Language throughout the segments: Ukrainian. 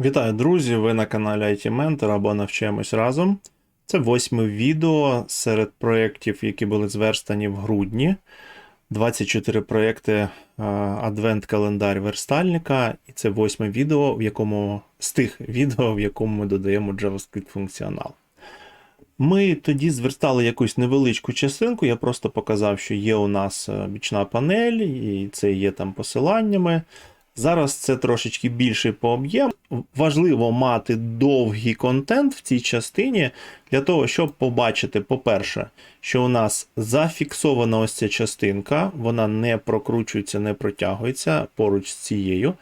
Вітаю, друзі! Ви на каналі IT Mentor або навчаємось разом. Це восьме відео серед проєктів, які були зверстані в грудні. 24 проєкти е, Адвент-календар верстальника. І це восьме відео, в якому з тих відео, в якому ми додаємо JavaScript функціонал. Ми тоді зверстали якусь невеличку частинку. Я просто показав, що є у нас е, бічна панель, і це є там посиланнями. Зараз це трошечки більше по об'єму. Важливо мати довгий контент в цій частині для того, щоб побачити, по-перше, що у нас зафіксована ось ця частинка, вона не прокручується, не протягується поруч з цією.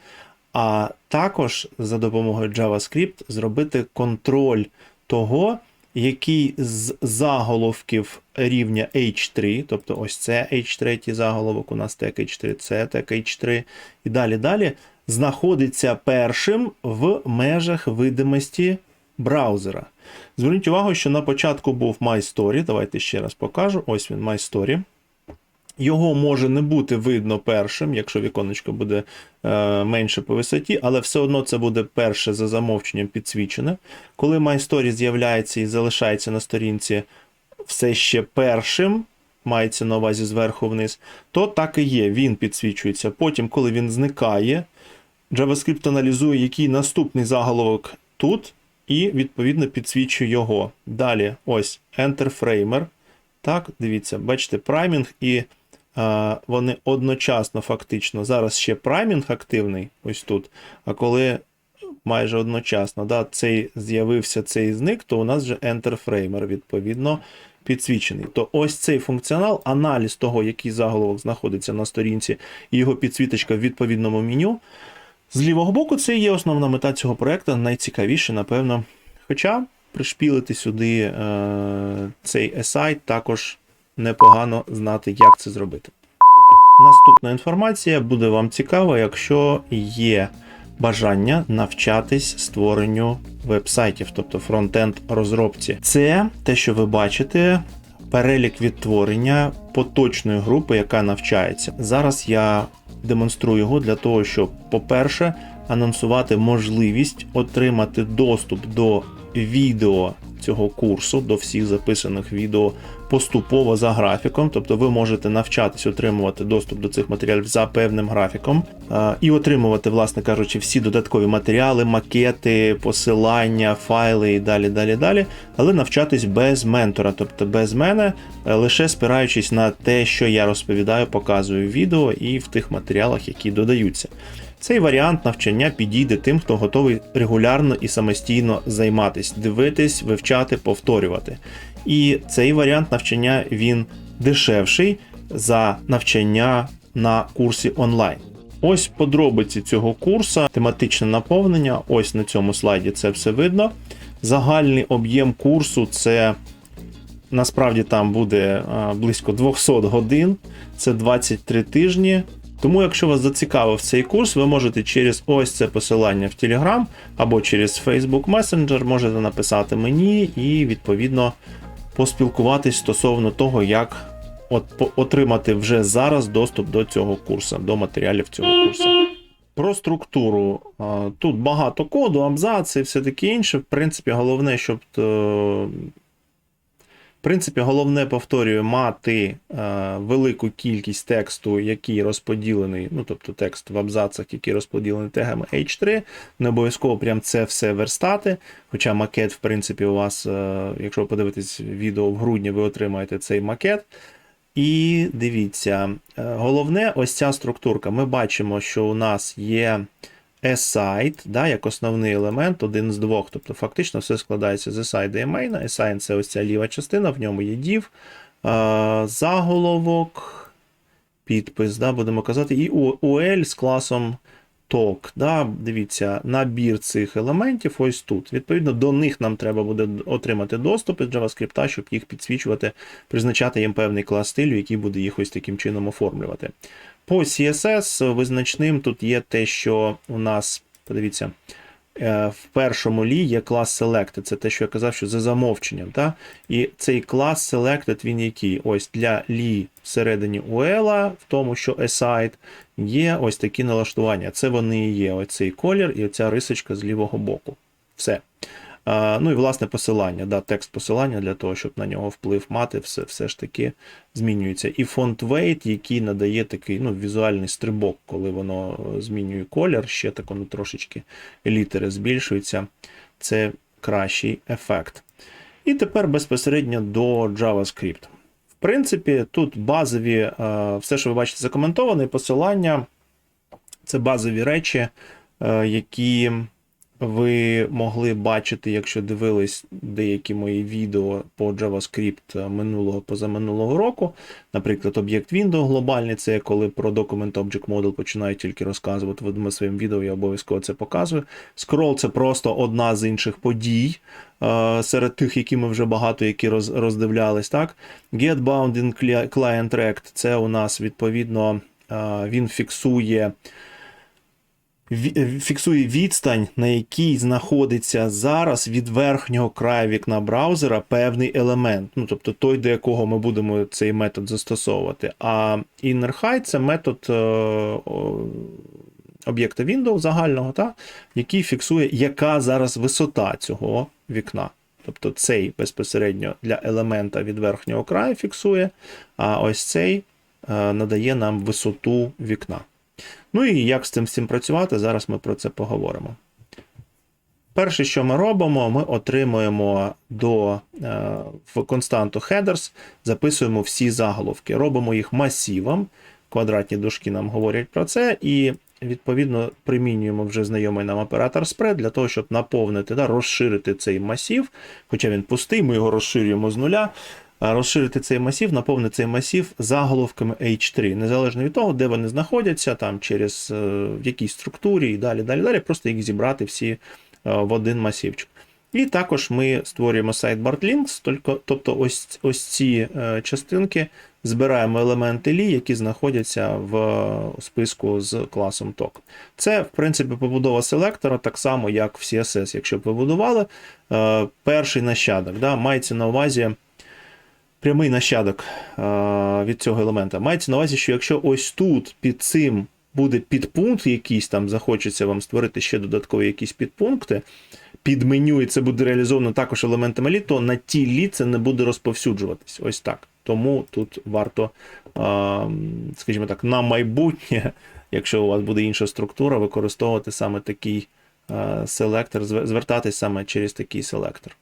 А також за допомогою JavaScript зробити контроль того, який з заголовків рівня H3, тобто ось це H3 заголовок, у нас так H3, це так H3, і далі далі, знаходиться першим в межах видимості браузера. Зверніть увагу, що на початку був MyStory. Давайте ще раз покажу. Ось він MyStory. Його може не бути видно першим, якщо віконечко буде е, менше по висоті, але все одно це буде перше за замовченням підсвічене. Коли MyStory з'являється і залишається на сторінці все ще першим, мається на увазі зверху вниз, то так і є, він підсвічується. Потім, коли він зникає, JavaScript аналізує, який наступний заголовок тут, і відповідно підсвічує його. Далі, ось Enter Framer. Так, дивіться, бачите, праймінг і вони одночасно фактично. Зараз ще праймінг активний, ось тут. А коли майже одночасно да, цей з'явився цей зник, то у нас вже Enter відповідно, підсвічений. То ось цей функціонал, аналіз того, який заголовок знаходиться на сторінці, і його підсвіточка в відповідному меню. З лівого боку, це є основна мета цього проекту, найцікавіше, напевно. Хоча пришпілити сюди е, цей SI також непогано знати, як це зробити. Наступна інформація буде вам цікава, якщо є бажання навчатись створенню вебсайтів, тобто фронтенд розробці. Це те, що ви бачите. Перелік відтворення поточної групи, яка навчається. Зараз я демонструю його для того, щоб, по-перше, анонсувати можливість отримати доступ до відео цього курсу, до всіх записаних відео поступово за графіком. Тобто ви можете навчатись отримувати доступ до цих матеріалів за певним графіком і отримувати, власне кажучи, всі додаткові матеріали, макети, посилання, файли і далі, далі, далі. Але навчатись без ментора, тобто без мене, е, лише спираючись на те, що я розповідаю, показую відео і в тих матеріалах, які додаються. Цей варіант навчання підійде тим, хто готовий регулярно і самостійно займатись, дивитись, вивчати, повторювати. І цей варіант навчання він дешевший за навчання на курсі онлайн. Ось подробиці цього курсу, тематичне наповнення. Ось на цьому слайді це все видно. Загальний об'єм курсу це насправді там буде близько 200 годин, це 23 тижні. Тому, якщо вас зацікавив цей курс, ви можете через ось це посилання в Telegram або через Facebook Messenger можете написати мені і відповідно поспілкуватись стосовно того, як от, отримати вже зараз доступ до цього курсу, до матеріалів цього курсу. Про структуру. Тут багато коду, абзаци і все таке інше. В принципі, головне, щоб е, в принципі, головне, повторюю, мати е, велику кількість тексту, який розподілений, ну тобто текст в абзацах, який розподілений тегами H3. Не обов'язково прям це все верстати. Хоча макет, в принципі, у вас, е, якщо ви подивитесь відео в грудні, ви отримаєте цей макет. І дивіться, е, головне, ось ця структурка. Ми бачимо, що у нас є aside, да, як основний елемент, один з двох. Тобто фактично все складається з aside і main. Assign це ось ця ліва частина, в ньому є div, заголовок, підпис, да, будемо казати, і UL з класом talk. Да, Дивіться, набір цих елементів ось тут. Відповідно, до них нам треба буде отримати доступ із JavaScript, щоб їх підсвічувати, призначати їм певний клас стилю, який буде їх ось таким чином оформлювати. По CSS визначним тут є те, що у нас, подивіться, е, в першому лі є клас Selected. Це те, що я казав, що за замовченням. Та? І цей клас Selected, він який? Ось для лі всередині UL, в тому, що aside, є ось такі налаштування. Це вони і є. Ось цей колір і оця рисочка з лівого боку. Все. Ну і власне посилання, да, текст посилання для того, щоб на нього вплив мати, все все ж таки змінюється. І фонд weight, який надає такий ну, візуальний стрибок, коли воно е, змінює колір, ще так воно трошечки літери збільшуються. Це кращий ефект. І тепер безпосередньо до JavaScript. Принципі, тут базові, е, все, що ви бачите, закоментоване, посилання. Це базові речі, е, які ви могли бачити, якщо дивились деякі мої відео по JavaScript минулого позаминулого року. Наприклад, об'єкт Windows глобальний, це коли про Document Object Model починають тільки розказувати. В одному своїм відео я обов'язково це показую. Scroll це просто одна з інших подій. е, Серед тих, які ми вже багато які роз, роздивлялись, так? Get Bounding Client Rect це у нас відповідно е, він фіксує фіксує відстань, на якій знаходиться зараз від верхнього краю вікна браузера певний елемент. Ну, тобто той, до якого ми будемо цей метод застосовувати. А inner height – це метод е, об'єкта Windows загального, та, який фіксує, яка зараз висота цього вікна. Тобто цей безпосередньо для елемента від верхнього краю фіксує, а ось цей е, надає нам висоту вікна. Ну і як з цим всім працювати, зараз ми про це поговоримо. Перше, що ми робимо, ми отримуємо до е, в константу headers, записуємо всі заголовки, робимо їх масивом. Квадратні дужки нам говорять про це, і відповідно примінюємо вже знайомий нам оператор spread для того, щоб наповнити, да, розширити цей масив, хоча він пустий, ми його розширюємо з нуля. Розширити цей масив, наповнити цей масив заголовками H3, незалежно від того, де вони знаходяться, там через е, в якій структурі і далі, далі, далі, просто їх зібрати всі е, в один масивчик. І також ми створюємо sidebar links, тобто ось, ось ці е, частинки збираємо елементи лі, які знаходяться в списку з класом TOC. Це, в принципі, побудова селектора, так само, як в CSS. Якщо б ви будували перший нащадок, да, мається на увазі прямий нащадок е, від цього елемента. Мається на увазі, що якщо ось тут під цим буде підпункт якийсь, там захочеться вам створити ще додаткові якісь підпункти, під меню, і це буде реалізовано також елементами лі, то на ті лі це не буде розповсюджуватись. Ось так. Тому тут варто, скажімо так, на майбутнє, якщо у вас буде інша структура, використовувати саме такий селектор, звертатись саме через такий селектор.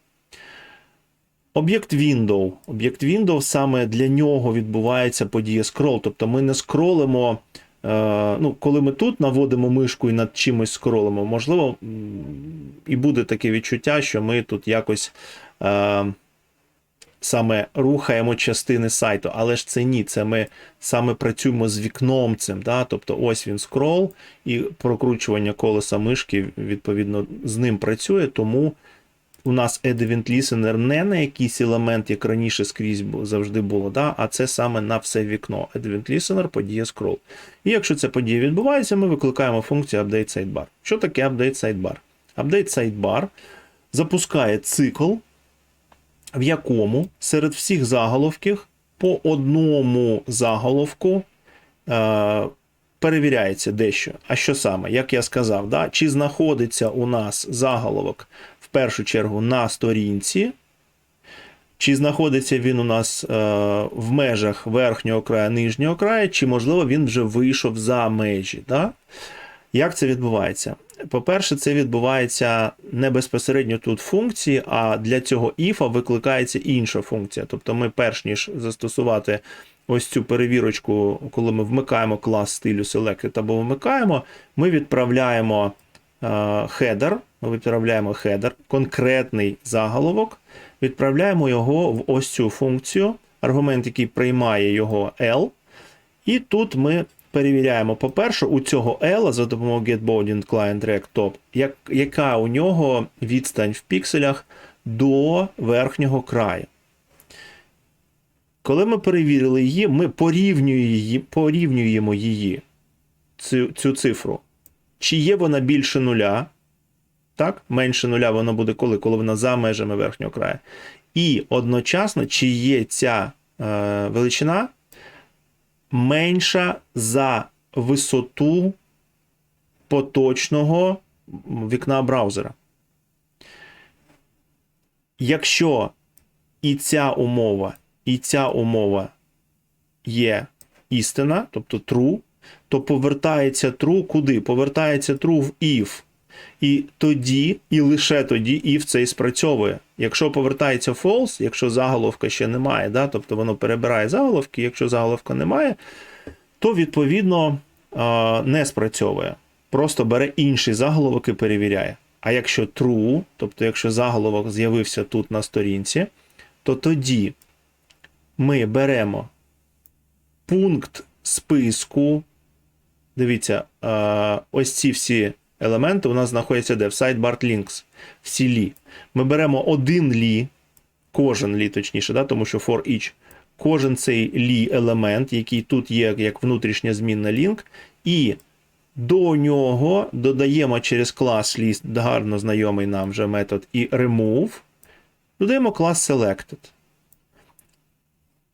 Об'єкт Window. Об'єкт Window саме для нього відбувається подія scroll. Тобто ми не скролимо. е, Ну, коли ми тут наводимо мишку і над чимось скролимо, можливо, і буде таке відчуття, що ми тут якось е, саме рухаємо частини сайту, але ж це ні, це ми саме працюємо з вікном цим. Да? Тобто ось він скрол, і прокручування колеса мишки, відповідно, з ним працює, тому у нас Add Listener не на якийсь елемент, як раніше скрізь завжди було, да? а це саме на все вікно. Add Listener, подія scroll. І якщо ця подія відбувається, ми викликаємо функцію Update Sidebar. Що таке Update Sidebar? Update Sidebar запускає цикл, в якому серед всіх заголовків по одному заголовку е, перевіряється дещо. А що саме? Як я сказав, да? чи знаходиться у нас заголовок в першу чергу на сторінці, чи знаходиться він у нас е, в межах верхнього краю, нижнього краю, чи, можливо, він вже вийшов за межі. Да? Як це відбувається? По-перше, це відбувається не безпосередньо тут функції, а для цього іфа викликається інша функція. Тобто ми, перш ніж застосувати ось цю перевірочку, коли ми вмикаємо клас стилю Selected або вмикаємо, ми відправляємо е, хедер, ми відправляємо хедер, конкретний заголовок, відправляємо його в ось цю функцію, аргумент, який приймає його L, і тут ми перевіряємо, по-перше, у цього L за допомогою getBounding Client Rect Top, як, яка у нього відстань в пікселях до верхнього краю. Коли ми перевірили її, ми порівнюємо її, порівнюємо її цю, цю цифру. Чи є вона більше нуля? Так? Менше нуля воно буде коли, коли воно за межами верхнього краю. І одночасно, чи є ця е, величина менша за висоту поточного вікна браузера. Якщо і ця умова, і ця умова є істина, тобто true, то повертається true куди? Повертається true в if. І тоді, і лише тоді if цей спрацьовує. Якщо повертається false, якщо заголовка ще немає, да, тобто воно перебирає заголовки, якщо заголовка немає, то відповідно не спрацьовує. Просто бере інший заголовок і перевіряє. А якщо true, тобто якщо заголовок з'явився тут на сторінці, то тоді ми беремо пункт списку. Дивіться, ось ці всі елементи у нас знаходяться де? В sidebar links, в сілі. Ми беремо один лі, кожен лі, точніше, да, тому що for each. Кожен цей лі елемент, який тут є як внутрішня змінна link, і до нього додаємо через клас list, гарно знайомий нам вже метод, і remove, додаємо клас selected.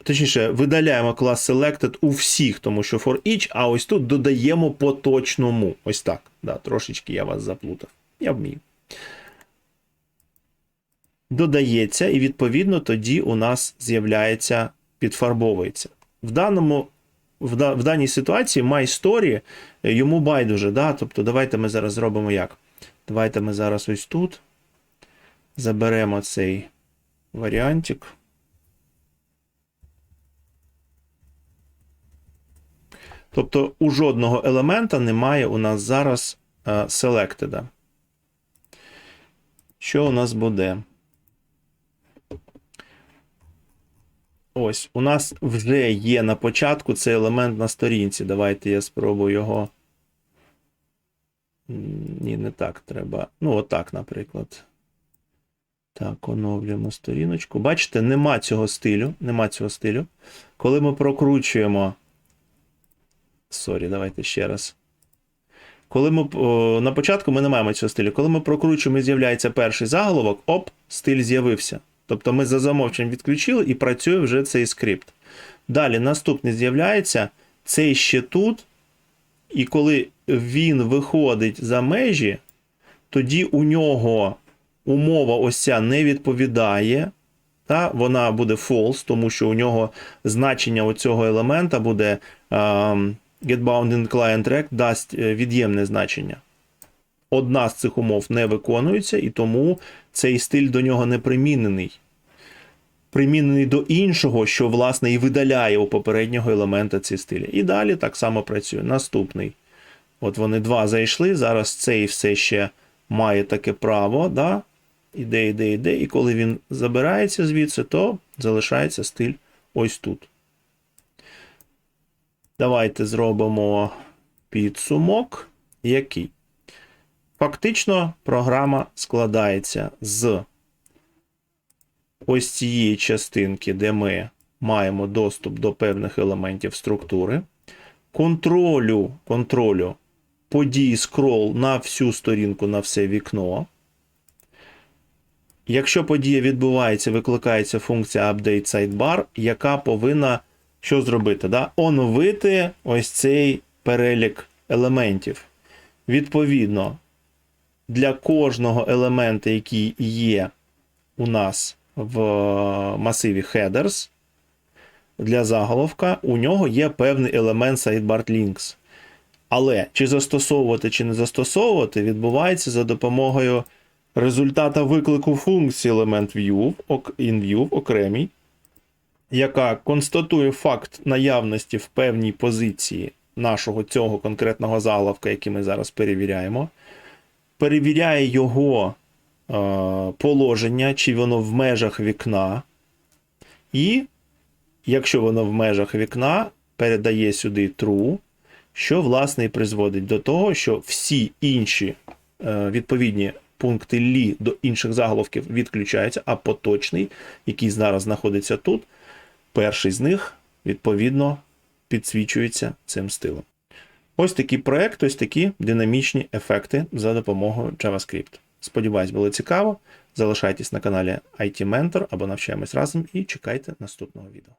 Точніше, видаляємо клас selected у всіх, тому що for each, а ось тут додаємо по точному. Ось так. Да, Трошечки я вас заплутав. Я вмію. Додається, і відповідно тоді у нас з'являється, підфарбовується. В даному в, да, в даній ситуації my story йому байдуже. Да? Тобто, давайте ми зараз зробимо як? Давайте ми зараз ось тут заберемо цей варіантик. Тобто у жодного елемента немає у нас зараз selected. Що у нас буде? Ось, у нас вже є на початку цей елемент на сторінці. Давайте я спробую його. Ні, не так треба. Ну, отак, наприклад. Так, оновлюємо сторіночку. Бачите, нема цього стилю. Нема цього стилю. Коли ми прокручуємо. Сорі, давайте ще раз. Коли ми о, на початку ми не маємо цього стилю. Коли ми прокручуємо і з'являється перший заголовок, оп, стиль з'явився. Тобто ми за замовченням відключили і працює вже цей скрипт. Далі наступний з'являється цей ще тут. І коли він виходить за межі, тоді у нього умова ось ця не відповідає. Та, Вона буде false, тому що у нього значення оцього елемента буде um, getBound client track дасть від'ємне значення. Одна з цих умов не виконується, і тому цей стиль до нього не примінений. Примінений до іншого, що, власне, і видаляє у попереднього елемента ці стилі. І далі так само працює. Наступний. От вони два зайшли. Зараз цей все ще має таке право. да? Іде, іде, іде. І коли він забирається звідси, то залишається стиль ось тут. Давайте зробимо підсумок. Який? Фактично, програма складається з ось цієї частинки, де ми маємо доступ до певних елементів структури, контролю контролю подій скрол на всю сторінку, на все вікно. Якщо подія відбувається, викликається функція Update Sidebar, яка повинна що зробити? Да? Оновити ось цей перелік елементів. Відповідно, для кожного елемента, який є у нас в масиві headers, для заголовка, у нього є певний елемент sidebar links. Але чи застосовувати, чи не застосовувати, відбувається за допомогою результата виклику функції елемент view, in-view окремій, яка констатує факт наявності в певній позиції нашого цього конкретного заголовка, який ми зараз перевіряємо перевіряє його е, положення, чи воно в межах вікна. І, якщо воно в межах вікна, передає сюди true, що, власне, і призводить до того, що всі інші е, відповідні пункти лі до інших заголовків відключаються, а поточний, який зараз знаходиться тут, перший з них, відповідно, підсвічується цим стилем. Ось такий проект, ось такі динамічні ефекти за допомогою JavaScript. Сподіваюсь, було цікаво. Залишайтесь на каналі IT Mentor або навчаємось разом і чекайте наступного відео.